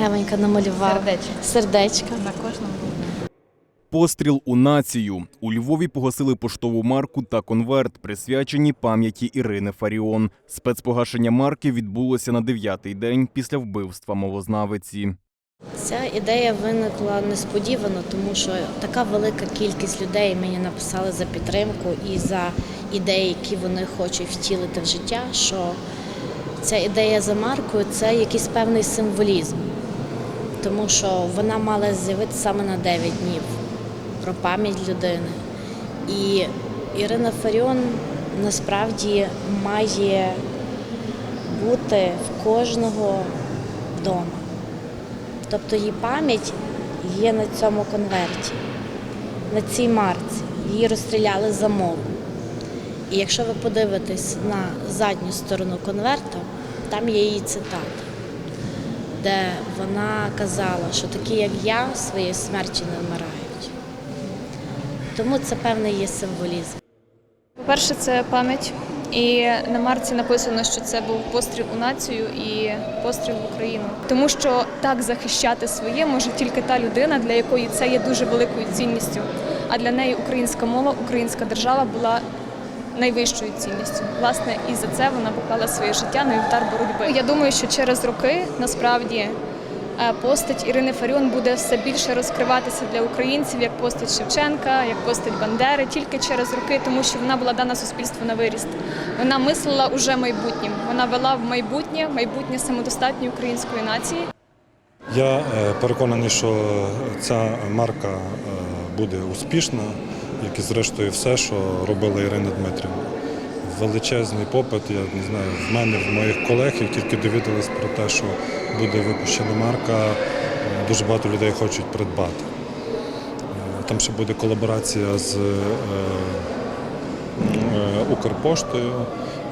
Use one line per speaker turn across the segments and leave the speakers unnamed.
Евенька намалювала.
Сердечко.
Сердечко.
На кожному.
Постріл у націю. У Львові погасили поштову марку та конверт, присвячені пам'яті Ірини Фаріон. Спецпогашення марки відбулося на дев'ятий день після вбивства мовознавиці.
Ця ідея виникла несподівано, тому що така велика кількість людей мені написали за підтримку і за ідеї, які вони хочуть втілити в життя. Що ця ідея за маркою це якийсь певний символізм, тому що вона мала з'явитися саме на 9 днів про пам'ять людини. І Ірина Фаріон насправді має бути в кожного вдома. Тобто її пам'ять є на цьому конверті, на цій марці. Її розстріляли за мову. І якщо ви подивитесь на задню сторону конверта, там є її цитата, де вона казала, що такі, як я, своєї смерті не вмирають. Тому це певний є символізм.
По-перше, це пам'ять. І на марці написано, що це був постріл у націю і постріл в Україну. Тому що так захищати своє може тільки та людина, для якої це є дуже великою цінністю. А для неї українська мова, українська держава була найвищою цінністю. Власне, і за це вона поклала своє життя на вівтар боротьби. Я думаю, що через роки насправді е, постать Ірини Фаріон буде все більше розкриватися для українців як постать Шевченка, як постать Бандери, тільки через роки, тому що вона була дана суспільству на виріст. Вона мислила уже майбутнім. Вона вела в майбутнє, майбутнє самодостатньої української нації.
Я е, переконаний, що ця марка е, буде успішна, як і зрештою все, що робила Ірина Дмитрівна. Величезний попит, я не знаю, в мене, в моїх колег, як тільки довідались про те, що буде випущена марка, дуже багато людей хочуть придбати. Е, Там ще буде колаборація з е, е, Укрпоштою,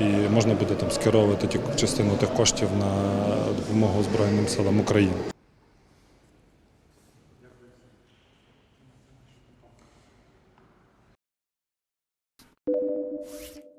і можна буде там скеровувати частину тих коштів на допомогу Збройним силам України. you